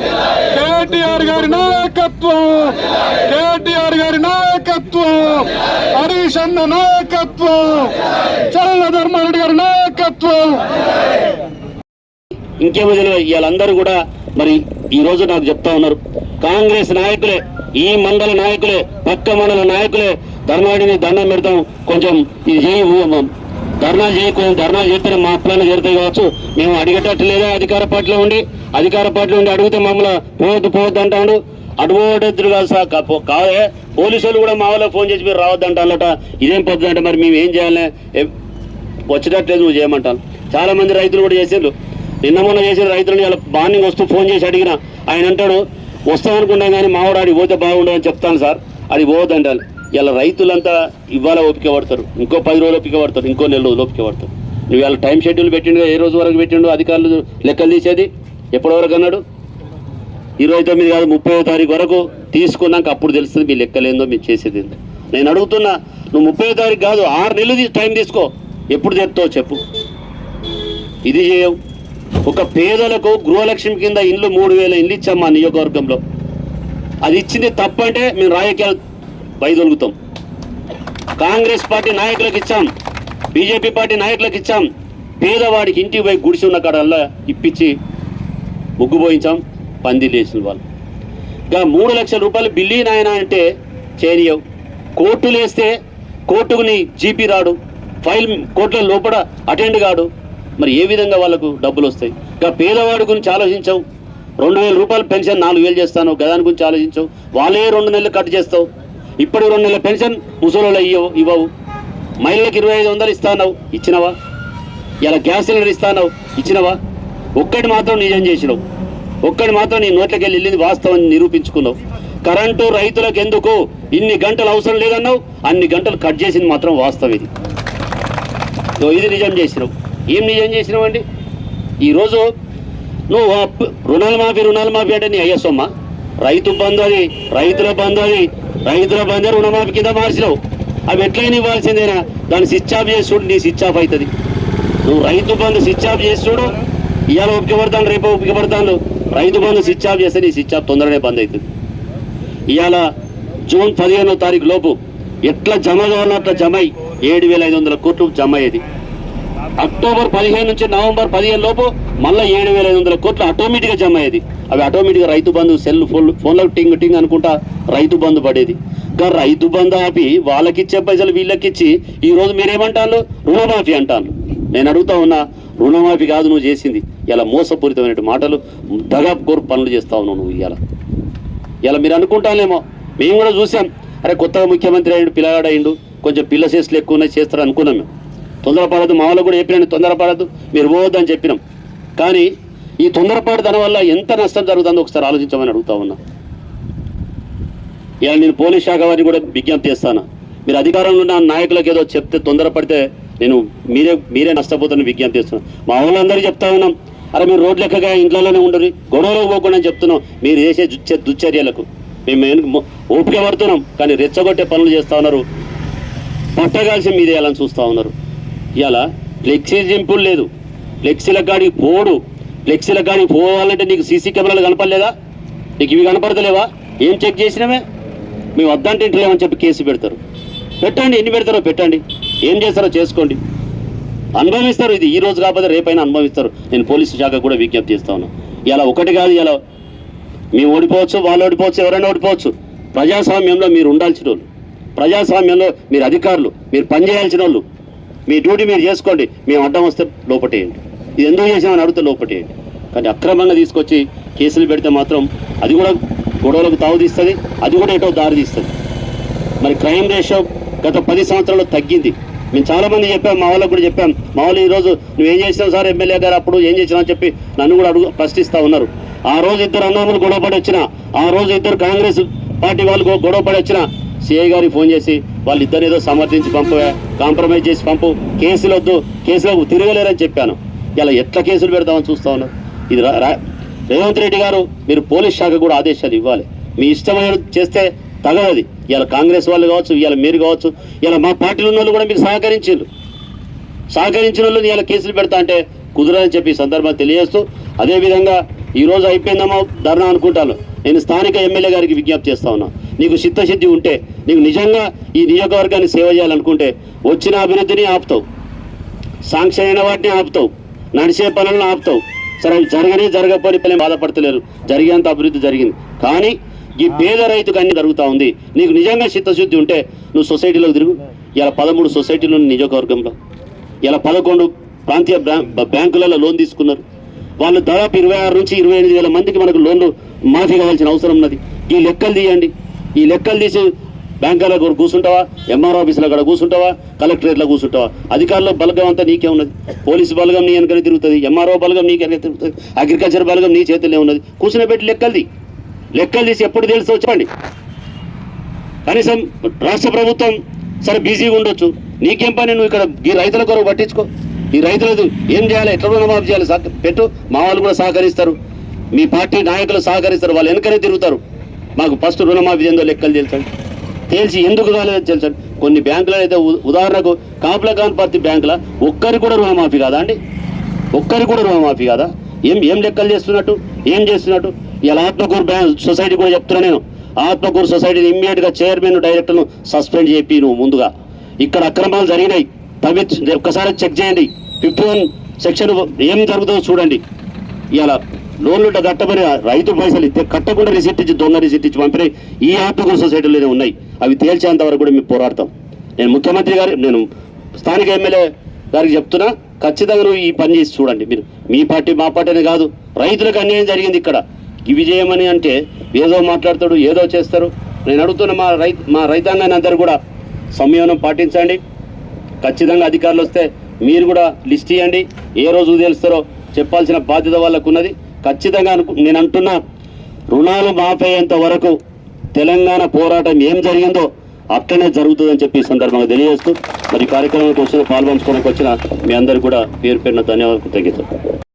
కేటీఆర్ గారి నాయకత్వం. కేటీఆర్ గారి నాయకత్వం. హరీష్ అన్న నాయకత్వం. చల్ల ధర్మారెడ్డి గారి నాయకత్వం. ఇంకేమో వీళ్ళందరూ కూడా మరి ఈ రోజు నాకు చెప్తా ఉన్నారు. కాంగ్రెస్ నాయకులే ఈ మండల నాయకులే పక్క మండల నాయకులే ధర్నాడిని దండం పెడతాం. కొంచెం ఇది చేయి ధర్నా చేయకు ధర్నా చేస్తేనే మా ప్లాన్ చేరుతాయి కావచ్చు. మేము అడిగేటట్టు లేదా అధికార పార్టీలో ఉండి అధికార పార్టీ ఉండి అడిగితే మమ్మల్ని పోవద్దు పోవద్దు అంటాడు. అడుగుడు కాదు సార్ కాదే. పోలీసు వాళ్ళు కూడా మా వాళ్ళకి ఫోన్ చేసి మీరు రావద్దు అంటారట ఇదేం పద్ధతి అంటే మరి మేము ఏం చేయాలి వచ్చేటట్లేదు నువ్వు చేయమంటాను. చాలా మంది రైతులు కూడా చేసిండ్రు. నిన్న మొన్న చేసిన రైతులని ఇలా మార్నింగ్ వస్తూ ఫోన్ చేసి అడిగిన. ఆయన అంటాడు వస్తామనుకున్నాం కానీ మావాడు ఆడికి పోతే బాగుండదు అని చెప్తాను సార్. అది పోవద్దంటారు ఇలా రైతులంతా ఇవాళ ఓపిక పడతారు. ఇంకో పది రోజులు ఓపిక పడతారు. ఇంకో నెల రోజులు ఓపిక పడతారు. నువ్వు ఇలా టైం షెడ్యూల్ పెట్టిండు ఏ రోజు వరకు పెట్టిండు అధికారులు లెక్కలు తీసేది? ఎప్పటి వరకు అన్నాడు? ఇరవై తొమ్మిది కాదు ముప్పై తారీఖు వరకు తీసుకున్నాక అప్పుడు తెలుస్తుంది మీ లెక్కలేందో మీరు చేసేది నేను అడుగుతున్నా నువ్వు ముప్పై తారీఖు కాదు ఆరు నెలలు టైం తీసుకో. ఎప్పుడు తెస్తావు చెప్పు. ఇది చేయవు ఒక పేదలకు గృహలక్ష్మి కింద ఇల్లు మూడు వేల ఇల్లు ఇచ్చాం మా నియోజకవర్గంలో. అది ఇచ్చింది తప్పంటే మేము రాజకీయాలు బయదొలుగుతాం కాంగ్రెస్ పార్టీ నాయకులకు ఇచ్చాం. బీజేపీ పార్టీ నాయకులకు ఇచ్చాం. పేదవాడికి ఇంటికి పోయి గుడిసి ఉన్న కాడల్లా ఇప్పించి ముగ్గు పోయించాం పందిలు వేసిన వాళ్ళు. ఇంకా మూడు లక్షల రూపాయలు బిల్లి నాయన అంటే చేయనియవు కోర్టులు వేస్తే కోర్టుకు నీ జీపీ రాడు ఫైల్ కోర్టుల లోపల అటెండ్ కాడు. మరి ఏ విధంగా వాళ్ళకు డబ్బులు వస్తాయి? ఇంకా పేదవాడి గురించి ఆలోచించావు. రెండు వేల రూపాయలు పెన్షన్ నాలుగు వేలు చేస్తాను గదాని గురించి ఆలోచించావు. వాళ్ళే రెండు నెలలు కట్ చేస్తావు. ఇప్పుడు రెండు నెలల పెన్షన్ ముసలోళ్ళు ఇవ్వవు ఇవ్వవు. మహిళలకు ఇరవై ఐదు వందలు ఇస్తానవు ఇచ్చినవా? ఇలా గ్యాస్ సిలిండర్ ఇస్తానవు ఇచ్చినవా? ఒక్కటి మాత్రం నిజం చేసినావు. ఒక్కటి మాత్రం నీ నోట్లకెళ్ళి వెళ్ళింది వాస్తవం నిరూపించుకున్నావు. కరెంటు రైతులకు ఎందుకు ఇన్ని గంటలు అవసరం లేదన్నావు? అన్ని గంటలు కట్ చేసింది మాత్రం వాస్తవం ఇది. ఇది నిజం చేసినావు. ఏం నిజం చేసినావు అండి ఈరోజు నువ్వు అప్పు- రుణాలు మాఫీ రుణాలు మాఫీ అంటే నీ అయ్యసొమ్మ రైతు బంధు అది రైతుల బంధు అది రైతుల బంధు రుణమాఫీ కింద మార్చినావు. అవి ఎట్లయినా ఇవ్వాల్సిందేనా? దాన్ని స్విచ్ ఆఫ్ చేసి చూడు నీ స్విచ్ ఆఫ్ అవుతుంది. నువ్వు రైతు బంధు స్విచ్ ఆఫ్ చేసి చూడు ఇవాళ ఓపిక పడతాను రేపు ఓపిక పడతాను రైతు బంధు స్విచ్ ఆఫ్ చేస్తే నీ స్విచ్ ఆఫ్ తొందరనే బంద్ అవుతుంది ఇవాళ జూన్ పదిహేనో తారీఖు లోపు ఎట్లా జమ కావాలో అట్లా జమ ఏడు వేల ఐదు వందల కోట్లు జమ అయ్యేది అక్టోబర్ పదిహేను నుంచి నవంబర్ పదిహేను లోపు మళ్ళీ ఏడు వేల ఐదు వందల కోట్లు ఆటోమేటిక్గా జమ అయ్యేది అవి ఆటోమేటిక్గా రైతు బంధు సెల్ ఫోన్ ఫోన్లో టింగ్ టింగ్ అనుకుంటా రైతు బంధు పడేది. ఇంకా రైతు బంధు ఆపి వాళ్ళకి ఇచ్చే పైసలు వీళ్ళకి ఇచ్చి ఈ రోజు మీరేమంటారు రుణమాఫీ అంటాను నేను అడుగుతా ఉన్నా రుణమాఫీ కాదు నువ్వు చేసింది. ఇలా మోసపూరితమైన మాటలు దగాకోరు పనులు చేస్తా ఉన్నావు నువ్వు ఇలా ఇలా మీరు అనుకుంటానేమో మేము కూడా చూసాం. అరే కొత్తగా ముఖ్యమంత్రి అయ్యిండు పిల్లగాడు అయ్యిండు కొంచెం పిల్ల చేతులు ఎక్కువ ఉన్నాయి చేస్తారు అనుకున్నాం మేము. తొందరపడదు మా వాళ్ళు కూడా చెప్పినాను తొందరపడద్దు మీరు పోవద్దని చెప్పినాం. కానీ ఈ తొందరపాటు దాని వల్ల ఎంత నష్టం జరుగుతుందో ఒకసారి ఆలోచించమని అడుగుతా ఉన్నా. ఇలా నేను పోలీస్ శాఖ వారిని కూడా విజ్ఞప్తి చేస్తాను. మీరు అధికారంలో ఉన్న నాయకులకు ఏదో చెప్తే తొందరపడితే నేను మీరే మీరే నష్టపోతానని విజ్ఞప్తి చేస్తున్నాను మా వాళ్ళందరికీ చెప్తా ఉన్నాం. అరే మీరు రోడ్లు ఎక్కగా ఇంట్లోనే ఉండరు గొడవలకు పోకుండా అని చెప్తున్నాం. మీరు చేసే దుచ్చ దుశ్చర్యలకు. మేము ఓపిక పడుతున్నాం కానీ రెచ్చగొట్టే పనులు చేస్తూ ఉన్నారు. పట్టగాల్సి మీద వేయాలని చూస్తూ ఉన్నారు. ఇలా ఫ్లెక్సీ జింపుల్ లేదు. ఫ్లెక్సీల కాడికి పోడు. ఫ్లెక్సీల కాడికి పోవాలంటే నీకు సీసీ కెమెరాలు కనపడలేదా? నీకు ఇవి కనపడతలేవా? ఏం చెక్ చేసినామే మేము వద్దంటే ఇంటలేమని చెప్పి కేసు పెడతారు. పెట్టండి ఎన్ని పెడతారో పెట్టండి. ఏం చేస్తారో చేసుకోండి. అనుభవిస్తారు. ఇది ఈ రోజు కాకపోతే రేపైనా అనుభవిస్తారు. నేను పోలీసు శాఖ కూడా విజ్ఞప్తి ఇస్తాను ఇలా ఒకటి కాదు ఇలా మేము ఓడిపోవచ్చు వాళ్ళు ఓడిపోవచ్చు ఎవరైనా ఓడిపోవచ్చు. ప్రజాస్వామ్యంలో మీరు ఉండాల్సిన వాళ్ళు ప్రజాస్వామ్యంలో మీరు అధికారులు మీరు పనిచేయాల్సిన వాళ్ళు మీ డ్యూటీ మీరు చేసుకోండి. మేము అడ్డం వస్తే లోపటేయండి. ఇది ఎందుకు చేసామని అడిగితే లోపటేయండి. కానీ అక్రమంగా తీసుకొచ్చి కేసులు పెడితే మాత్రం అది కూడా గొడవలకు తావుతీస్తుంది అది కూడా ఎటో దారి తీస్తుంది. మరి క్రైమ్ రేషియో గత పది సంవత్సరాల్లో తగ్గింది. మేము చాలా మంది చెప్పాం మా వాళ్ళకు కూడా చెప్పాం మా వాళ్ళు ఈరోజు నువ్వేం చేసినావు సార్ ఎమ్మెల్యే గారు? అప్పుడు ఏం చేసినా అని చెప్పి నన్ను కూడా అడుగు ప్రశ్నిస్తూ ఉన్నారు. ఆ రోజు ఇద్దరు అన్నదమ్ములు గొడవ వచ్చిన ఆ రోజు ఇద్దరు కాంగ్రెస్ పార్టీ వాళ్ళు గొ- గొడవ వచ్చిన సిఐ గారికి ఫోన్ చేసి వాళ్ళిద్దరు ఏదో సమర్థించి పంపు కాంప్రమైజ్ చేసి పంపు కేసులు వద్దు కేసులకు తిరగలేరని చెప్పాను. ఇలా ఎట్లా కేసులు పెడతామని చూస్తా ఉన్నారు? ఇది రా- రేవంత్ రెడ్డి గారు మీరు పోలీస్ శాఖ కూడా ఆదేశాలు ఇవ్వాలి. మీ ఇష్టమైన చేస్తే తగలది. ఇలా కాంగ్రెస్ వాళ్ళు కావచ్చు ఇలా మీరు కావచ్చు ఇలా మా పార్టీలో ఉన్న వాళ్ళు కూడా మీకు సహకరించారు. సహకరించిన వాళ్ళు ఇలా కేసులు పెడతా అంటే కుదరదని చెప్పి ఈ సందర్భంగా తెలియజేస్తూ అదేవిధంగా ఈరోజు అయిపోయిందేమో ధర్నా అనుకుంటాను. నేను స్థానిక ఎమ్మెల్యే గారికి విజ్ఞప్తి చేస్తా ఉన్నా. నీకు చిత్తశుద్ధి ఉంటే నీకు నిజంగా ఈ నియోజకవర్గాన్ని సేవ చేయాలనుకుంటే వచ్చిన అభివృద్ధిని ఆపుతావు. శాంక్షన్ అయిన వాటిని ఆపుతావు. నడిచే పనులను ఆపుతావు. సరే అవి జరగని జరగకపోయి పని బాధపడతలేరు. జరిగేంత అభివృద్ధి జరిగింది. కానీ ఈ పేద రైతుకు అన్ని జరుగుతూ ఉంది. నీకు నిజంగా చిత్తశుద్ధి ఉంటే నువ్వు సొసైటీలో తిరుగు. ఇలా పదమూడు సొసైటీలు నియోజకవర్గంలో. ఇలా పదకొండు ప్రాంతీయ బ్యాంకులలో లోన్ తీసుకున్నారు. వాళ్ళు దాదాపు ఇరవై ఆరు నుంచి ఇరవై ఎనిమిది వేల మందికి మనకు లోన్లు మాఫీ కావాల్సిన అవసరం ఉన్నది. ఈ లెక్కలు తీయండి. ఈ లెక్కలు తీసి బ్యాంకులో కూడా కూర్చుంటావా? ఎంఆర్ ఆఫీసులో కూడా కూర్చుంటావా? కలెక్టరేట్లో కూర్చుంటావా? అధికారుల బలగం అంతా నీకే ఉన్నది. పోలీసు బలగం నీ వెనకనే తిరుగుతుంది. ఎంఆర్ఓ బలగం నీకు వెనక తిరుగుతుంది. అగ్రికల్చర్ బలగం నీ చేతుల్లో ఉన్నది. కూర్చుని పెట్టి లెక్కలు తీ. లెక్కలు తీసి ఎప్పుడు తెలుస్తావు చెప్పండి. కనీసం రాష్ట్ర ప్రభుత్వం సరే బిజీగా ఉండొచ్చు. నీకేం పని? నువ్వు ఇక్కడ ఈ రైతుల కొరకు పట్టించుకో. ఈ రైతులకు ఏం చేయాలి? ఎట్లా రుణమాఫీ చేయాలి? సహక- పెట్టు. మా వాళ్ళు కూడా సహకరిస్తారు. మీ పార్టీ నాయకులు సహకరిస్తారు. వాళ్ళు వెనకనే తిరుగుతారు. మాకు ఫస్ట్ రుణమాఫీ ఏందో లెక్కలు తెలుసండి. తేల్చి ఎందుకు కాలేదో తెలుసండి. కొన్ని బ్యాంకులు అయితే ఉ- ఉదాహరణకు కాపులకాన్ పార్టీ బ్యాంకుల ఒక్కరికి కూడా రుణమాఫీ కాదా అండి? ఒక్కరికి కూడా రుణమాఫీ కాదా? ఏం ఏం లెక్కలు చేస్తున్నట్టు? ఏం చేస్తున్నట్టు? ఇలా ఆత్మకూరు బ్యాంక్ సొసైటీ కూడా చెప్తున్నా నేను. ఆత్మకూరు సొసైటీని ఇమ్మీడియట్గా చైర్మన్ డైరెక్టర్ను సస్పెండ్ చేపి నువ్వు ముందుగా. ఇక్కడ అక్రమాలు జరిగినాయి. తవి ఒక్కసారి చెక్ చేయండి. ఫిఫ్టీ వన్ సెక్షన్ ఏం జరుగుతుందో చూడండి. ఇలా లోన్లు కట్టమని రైతు పైసలు ఇస్తే కట్టకుండా రిసిట్ ఇచ్చి దొంగ రిసిట్ ఇచ్చి పంపిణీ ఈ ఆత్మకూరు సొసైటీలోనే ఉన్నాయి. అవి తేల్చేంత వరకు కూడా మేము పోరాడతాం. నేను ముఖ్యమంత్రి గారు నేను స్థానిక ఎమ్మెల్యే గారికి చెప్తున్నా ఖచ్చితంగా నువ్వు ఈ పని చేసి చూడండి మీరు. మీ పార్టీ మా పార్టీ కాదు. రైతులకు అన్యాయం జరిగింది ఇక్కడ. ఇవి చేయమని అంటే ఏదో మాట్లాడతాడు ఏదో చేస్తారు. నేను అడుగుతున్న మా రై మా రైతాంగాన్ని అందరూ కూడా సంయమనం పాటించండి. ఖచ్చితంగా అధికారులు వస్తే మీరు కూడా లిస్ట్ ఇవ్వండి ఏ రోజు తెలుస్తారో చెప్పాల్సిన బాధ్యత వాళ్ళకు ఉన్నది ఖచ్చితంగా అనుకు నేను అంటున్నా రుణాలు మాపేంత వరకు తెలంగాణ పోరాటం ఏం జరిగిందో అట్లనే జరుగుతుందని చెప్పి సందర్భంగా తెలియజేస్తూ మరి కార్యక్రమానికి వచ్చిన పాల్పంచుకోవడానికి వచ్చిన మీ అందరికీ కూడా పేరు పేరున ధన్యవాదాలు కృతజ్ఞతలు.